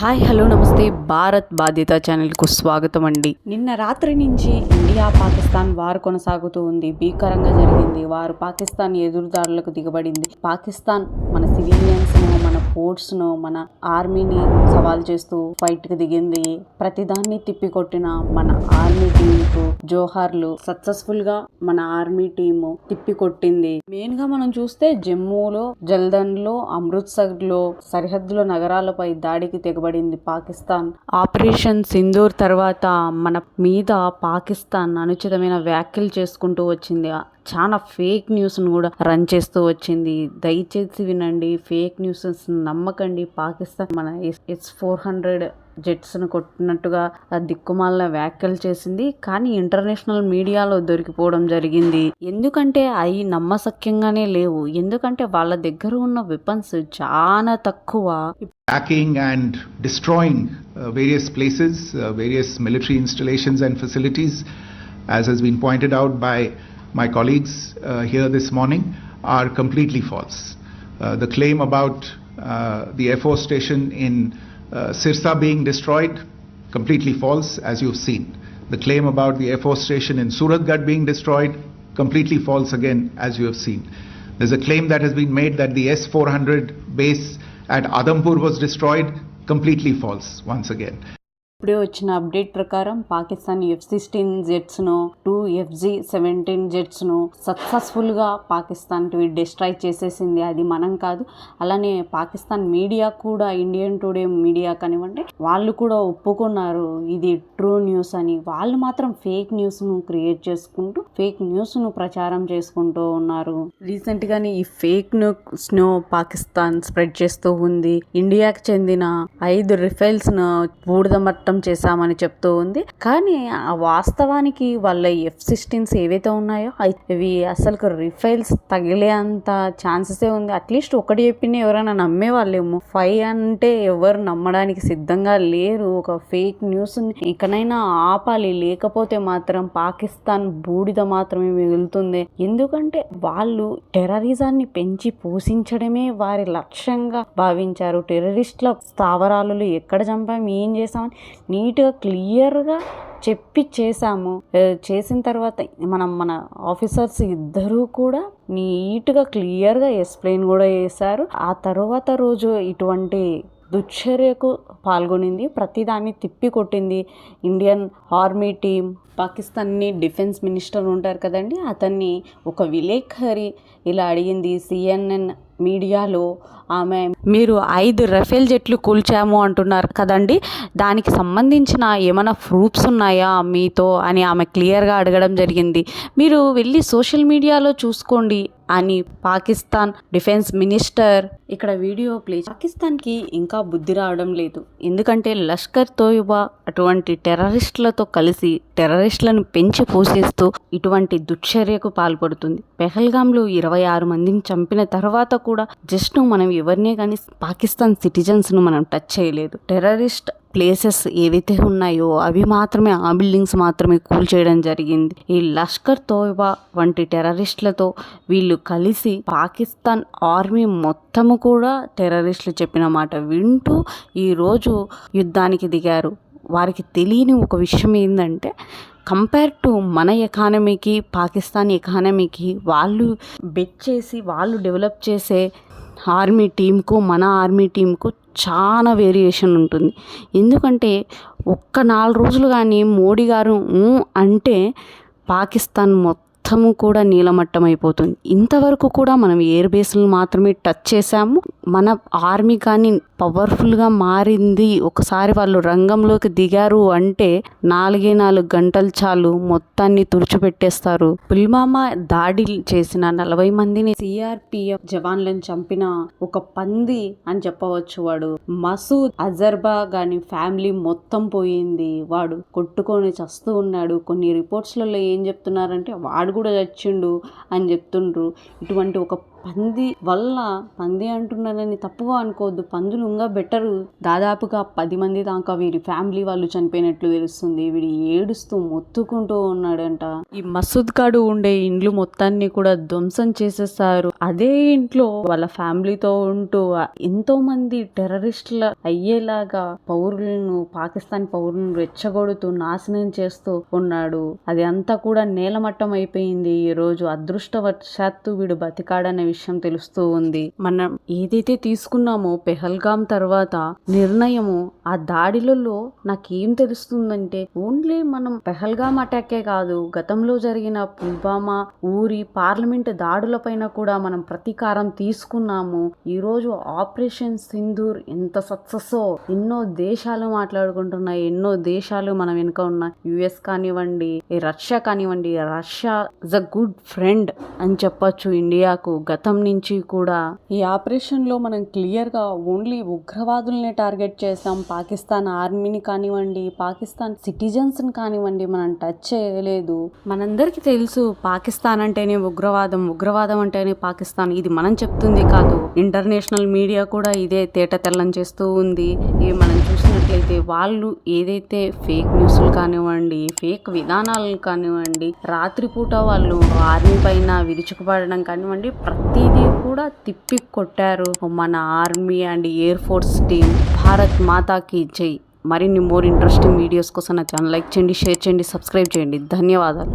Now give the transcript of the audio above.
Hi hello నమస్తే. భారత్ బాధ్యత ఛానల్కు స్వాగతం అండి. నిన్న రాత్రి నుంచి ఇండియా పాకిస్తాన్ వార్ కొనసాగుతూ ఉంది. భీకరంగా జరిగింది. వారు పాకిస్తాన్ ఎదురుదారులకు దిగబడింది. పాకిస్తాన్ మన సివిలియన్స్ను ఫోర్స్ను మన ఆర్మీని సవాల్ చేస్తూ ఫైట్కి దిగింది. ప్రతిదాన్ని తిప్పికొట్టిన మన ఆర్మీ టీంకు జోహార్లు సక్సెస్ఫుల్గా మన ఆర్మీ టీము తిప్పికొట్టింది. మెయిన్గా మనం చూస్తే జమ్మూలో జల్దన్లో అమృత్సర్లో సరిహద్దుల నగరాలపై దాడికి తెగబడింది పాకిస్తాన్. ఆపరేషన్ సింధూర్ తర్వాత మన మీద పాకిస్తాన్ అనుచితమైన వ్యాఖ్యలు చేసుకుంటూ వచ్చింది. చాలా ఫేక్ న్యూస్ను కూడా రన్ చేస్తూ వచ్చింది. దయచేసి వినండి ఫేక్ న్యూస్ నమ్మకండి. పాకిస్తాన్ మన ఎస్ ఫోర్ హండ్రెడ్ జెట్స్ను కొట్టినట్టుగా దిక్కుమాలిన వ్యాఖ్యలు చేసింది. కానీ ఇంటర్నేషనల్ మీడియాలో దొరికిపోవడం జరిగింది. ఎందుకంటే అవి నమ్మసక్యంగానే లేవు. ఎందుకంటే వాళ్ళ దగ్గర ఉన్న వెపన్స్ చాలా తక్కువ. Attacking and destroying uh, various places, uh, various military installations and facilities, as has been pointed out by my colleagues uh, here this morning, are completely false. Uh, the claim about uh, the Air Force station in Sirsa being destroyed, completely false, as you've seen. The claim about the Air Force station in Suratgarh being destroyed, completely false again, as you have seen. There's a claim that has been made that the S 400 base at Adampur was destroyed, completely false once again. ఇప్పుడే వచ్చిన update ప్రకారం Pakistan F sixteen జెట్స్ను two F G seventeen జెట్స్ను సక్సెస్ఫుల్గా Pakistan destroy చేసేసింది. అది మనం కాదు అలానే పాకిస్తాన్ మీడియా కూడా ఇండియన్ టుడే మీడియా కానివ్వండి వాళ్ళు కూడా ఒప్పుకున్నారు ఇది ట్రూ న్యూస్ అని. వాళ్ళు మాత్రం ఫేక్ న్యూస్ను క్రియేట్ చేసుకుంటూ ఫేక్ న్యూస్ను ప్రచారం చేసుకుంటూ ఉన్నారు. రీసెంట్గానే ఈ ఫేక్ న్యూస్ను పాకిస్తాన్ స్ప్రెడ్ చేస్తూ ఉంది. ఇండియాకి చెందిన ఐదు రిఫైల్స్ను బూడిదమట్టం చేశామని చెప్తూ ఉంది. కానీ ఆ వాస్తవానికి వాళ్ళ ఎఫ్ సిక్స్టీన్స్ ఏవైతే ఉన్నాయో అవి- ఇవి అసలు రిఫైల్స్ తగిలే అంత ఛాన్సెసే ఉంది. అట్లీస్ట్ ఒకటి చెప్పిన ఎవరైనా నమ్మే వాళ్ళేమో ఫైవ్ అంటే ఎవరు నమ్మడానికి సిద్ధంగా లేరు. ఒక ఫేక్ న్యూస్ ఇకనైనా ఆపాలి. లేకపోతే మాత్రం పాకిస్తాన్ బూడిద మాత్రమే మిగులుతుంది. ఎందుకంటే వాళ్ళు టెర్రరిజాన్ని పెంచి పోషించడమే వారి లక్ష్యంగా భావించారు. టెర్రరిస్టుల స్థావరాలు ఎక్కడ చంపాము ఏం చేసామని నీట్గా క్లియర్గా చెప్పి చేసాము చేసిన తర్వాత మనం మన ఆఫీసర్స్ ఇద్దరూ కూడా నీట్గా క్లియర్గా ఎక్స్ప్లెయిన్ కూడా చేశారు. ఆ తర్వాత రోజు ఇటువంటి దుశ్చర్యకు పాల్గొనింది ప్రతిదాన్ని తిప్పి కొట్టింది ఇండియన్ ఆర్మీ టీం పాకిస్తాన్ని డిఫెన్స్ మినిస్టర్ ఉంటారు కదండి అతన్ని ఒక విలేఖరి ఇలా అడిగింది సిఎన్ఎన్ మీడియాలో. ఆమె మీరు ఐదు రఫేల్ జెట్లు కూల్చాము అంటున్నారు కదండి దానికి సంబంధించిన ఏమైనా ప్రూఫ్స్ ఉన్నాయా మీతో? అని ఆమె క్లియర్గా అడగడం జరిగింది. మీరు వెళ్ళి సోషల్ మీడియాలో చూసుకోండి అని పాకిస్తాన్ డిఫెన్స్ మినిస్టర్ ఇక్కడ వీడియో ప్లే పాకిస్తాన్కి ఇంకా బుద్ధి రావడం లేదు. ఎందుకంటే లష్కర్ తోయుబా అటువంటి టెర్రరిస్టులతో కలిసి టెర్రరిస్టులను పెంచి పోషిస్తూ ఇటువంటి దుశ్చర్యకు పాల్పడుతుంది. పెహల్గాంలో ఇరవై ఆరు మందిని చంపిన తర్వాత కూడా జస్ట్ మనం ఎవరినే కానీ పాకిస్తాన్ సిటిజన్స్ను మనం టచ్ చేయలేదు. టెర్రరిస్ట్ ప్లేసెస్ ఏవైతే ఉన్నాయో అవి మాత్రమే ఆ బిల్డింగ్స్ మాత్రమే కూల్ చేయడం జరిగింది. ఈ లష్కర్ తోయిబా వంటి టెర్రరిస్టులతో వీళ్ళు కలిసి పాకిస్తాన్ ఆర్మీ మొత్తము కూడా టెర్రరిస్టులు చెప్పిన మాట వింటూ ఈరోజు యుద్ధానికి దిగారు. వారికి తెలియని ఒక విషయం ఏంటంటే కంపేర్ టు మన ఎకానమీకి పాకిస్తాన్ ఎకానమీకి వాళ్ళు బెట్ చేసి వాళ్ళు డెవలప్ చేసే ఆర్మీ టీంకు మన ఆర్మీ టీంకు చాలా వేరియేషన్ ఉంటుంది. ఎందుకంటే ఒక్క నాలుగు రోజులు కానీ మోడీ గారు "ఊ" అంటే పాకిస్తాన్ మొత్తము కూడా నీలమట్టం అయిపోతుంది ఇంతవరకు కూడా మనం ఎయిర్ బేస్లు మాత్రమే టచ్ చేసాము మన ఆర్మీ కానీ పవర్ఫుల్గా మారింది. ఒకసారి వాళ్ళు రంగంలోకి దిగారు అంటే నాలుగే నాలుగు గంటలు చాలు మొత్తాన్ని తుడిచిపెట్టేస్తారు. పుల్వామా దాడి చేసిన నలభై మందిని సిఆర్పిఎఫ్ జవాన్లను చంపిన ఒక పంది అని చెప్పవచ్చు వాడు. మసూద్ అజర్బా గాని ఫ్యామిలీ మొత్తం పోయింది. వాడు కొట్టుకొని చస్తూ ఉన్నాడు. కొన్ని రిపోర్ట్స్లలో ఏం చెప్తున్నారంటే వాడు కూడా చచ్చిండు అని చెప్తుండ్రు. ఇటువంటి ఒక పంది వల్ల పంది అంటున్నానని తప్పుగా అనుకోవద్దు. పందులు ఇంకా బెటరు దాదాపుగా పది మంది దాకా వీరి ఫ్యామిలీ వాళ్ళు చనిపోయినట్లు తెలుస్తుంది. వీడి ఏడుస్తూ మొత్తుకుంటూ ఉన్నాడంట. ఈ మసూద్ కాడు ఉండే ఇండ్లు మొత్తాన్ని కూడా ధ్వంసం చేసేస్తారు. అదే ఇంట్లో వాళ్ళ ఫ్యామిలీతో ఉంటూ ఎంతో మంది టెర్రరిస్టుల అయ్యేలాగా పౌరులను పాకిస్తాన్ పౌరులను రెచ్చగొడుతూ నాశనం చేస్తూ ఉన్నాడు. అది అంతా కూడా నేలమట్టం అయిపోయింది. ఈ రోజు అదృష్టవశాత్తు వీడు బతికాడనే విషయం తెలుస్తూ ఉంది. మనం ఏదైతే తీసుకున్నామో పెహల్గాం తర్వాత నిర్ణయము ఆ దాడిలలో నాకేం తెలుస్తుందంటే ఓన్లీ మనం పెహల్గాం అటాకే కాదు గతంలో జరిగిన పుల్వామా ఊరి పార్లమెంట్ దాడులపైన కూడా మనం ప్రతీకారం తీసుకున్నాము. ఈ రోజు ఆపరేషన్ సింధూర్ ఎంత సక్సెస్ ఎన్నో దేశాలు మాట్లాడుకుంటున్నాయి ఎన్నో దేశాలు మన వెనుక ఉన్న యుఎస్ కానివ్వండి రష్యా కానివ్వండి Russia is a good friend అని చెప్పొచ్చు ఇండియాకు గత నుంచి కూడా ఈ ఆపరేషన్లో మనం క్లియర్గా ఓన్లీ ఉగ్రవాదుల్ని టార్గెట్ చేసాం. పాకిస్తాన్ ఆర్మీని కానివ్వండి పాకిస్తాన్ సిటిజన్స్ని కానివ్వండి మనం టచ్ చేయలేదు. మనందరికీ తెలుసు పాకిస్తాన్ అంటేనే ఉగ్రవాదం ఉగ్రవాదం అంటేనే పాకిస్తాన్. ఇది మనం చెప్తుంది కాదు. ఇంటర్నేషనల్ మీడియా కూడా ఇదే తేట తెల్లం చేస్తూ ఉంది. ఇవి మనం చూసినట్లయితే వాళ్ళు ఏదైతే ఫేక్ న్యూస్లు కానివ్వండి ఫేక్ విధానాలు కానివ్వండి రాత్రిపూట వాళ్ళు ఆర్మీ పైన విరుచుకుపడడం కానివ్వండి ప్రతిదీ కూడా తిప్పి కొట్టారు మన army and air force team Bharat మాతాకి జై. మరిన్ని మోర్ ఇంట్రెస్టింగ్ వీడియోస్ కోసం నా ఛానల్ లైక్ చేయండి షేర్ చేయండి సబ్స్క్రైబ్ చేయండి. ధన్యవాదాలు.